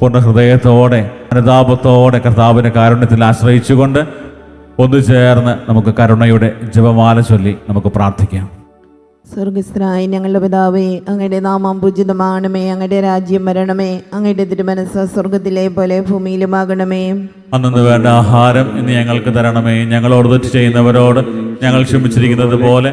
പൂർണ ഹൃദയത്തോടെ അനുതാപത്തോടെ കർത്താവിന്റെ കാരുണ്യത്തിൽ ആശ്രയിച്ചുകൊണ്ട് ഒന്നു ചേർന്ന് നമുക്ക് കരുണയുടെ ജപമാല ചൊല്ലി നമുക്ക് പ്രാർത്ഥിക്കാം. സ്വർഗസ്ഥനായ ഞങ്ങളുടെ പിതാവേ അങ്ങയുടെ നാമം പൂജിതമാകണമേ അങ്ങയുടെ രാജ്യം വരണമേ അങ്ങയുടെ തിരുമനസ് സ്വർഗത്തിലെ പോലെ ഭൂമിയിലുമാകണമേ. അന്നു വേണ്ട ആഹാരം ഇന്ന് ഞങ്ങൾക്ക് തരണമേ ഞങ്ങളോട് തെറ്റ് ചെയ്യുന്നവരോട് ഞങ്ങൾ ക്ഷമിച്ചിരിക്കുന്നത് പോലെ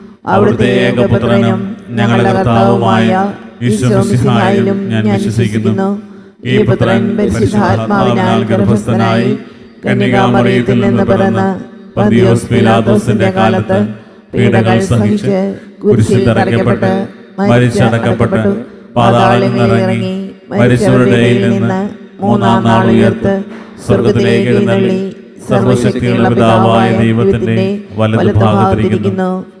അവിടുത്തെ ഏകപുത്രനും ഞങ്ങളുടെ കർത്താവുമായ ഈശോമിസിഹായിലും ഞാൻ വിശ്വസിക്കുന്നു. ഈ പുത്രൻ പരിശുദ്ധാത്മാവിനാൽ ഗർഭസ്ഥനായി കന്യകാമറിയത്തിൽ നിന്ന് പിറന്ന് പന്തിയോസ് പീലാത്തോസിന്റെ കാലത്ത് പീഡകൾ സഹിച്ച് കുരിശിൽ തറയ്ക്കപ്പെട്ട് മരിച്ചടക്കപ്പെട്ട്. പാതാളിൽ ഇറങ്ങി മരിച്ചവരുടെയിൽ നിന്ന് മൂന്നാം നാൾ ഉയർത്ത് സ്വർഗത്തിലേക്ക് എഴുന്നള്ളി. സർവശക്തിയുള്ള പിതാവായ ദൈവത്തിന്റെ വലതുഭാഗത്തിരിക്കുന്നു.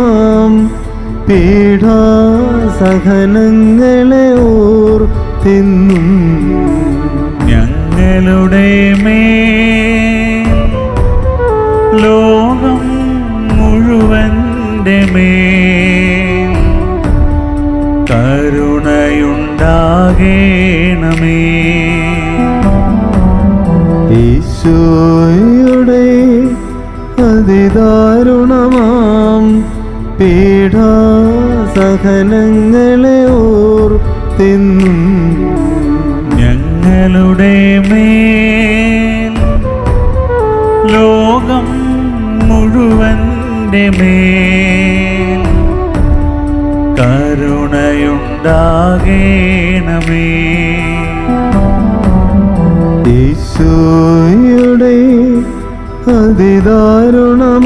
പീഡ സഹനങ്ങളെ ഓർത്തെന്നും ഞങ്ങളുടെ മേ ലോകം മുഴുവന്റെ മേ കരുണയുണ്ടാകേണമേ ഈശോയുടെ അതിദാരുണമാം സഹനങ്ങളെ ഓർത്തെന്നും ഞങ്ങളുടെ മേൽ ലോകം മുഴുവന്റെ മേൽ കരുണയുണ്ടാകേണമേ. ഈശോയുടെ അതിദാരുണമാം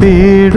പീഡ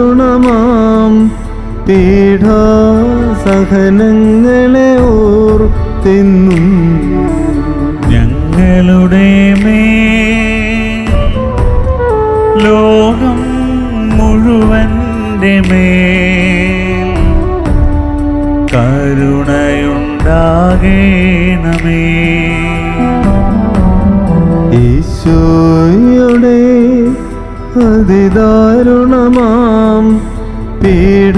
സഹനങ്ങളെ ഓർത്തെന്നും ഞങ്ങളുടെ മേ ലോകം മുഴുവന്റെ മേൽ കരുണയുണ്ടാകേണമേ. ഈശോയുടെ അതിദാരുണമാം പീഡ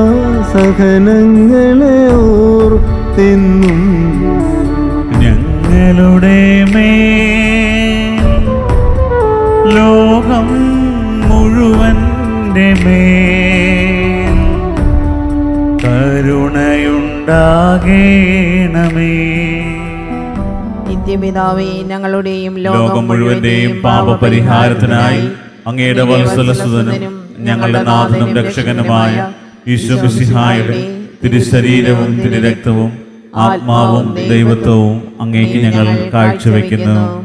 സഹനങ്ങളെ ഓർത്തെന്നും ഞങ്ങളുടെ മേ ലോകം മുഴുവന്റെ മേ കരുണയുണ്ടാകേണമേ. നിത്യപിതാവേ ഞങ്ങളുടെയും ലോകം മുഴുവന്റെയും പാപപരിഹാരത്തിനായി അങ്ങയുടെ വത്സലസുതനും ഞങ്ങളുടെ നാഥനും രക്ഷകനുമായ ഈശോമിസിഹായുടെ തിരുശരീരവും തിരുരക്തവും ആത്മാവും ദൈവത്വവും അങ്ങേക്ക് ഞങ്ങൾ കാഴ്ചവെക്കുന്നു.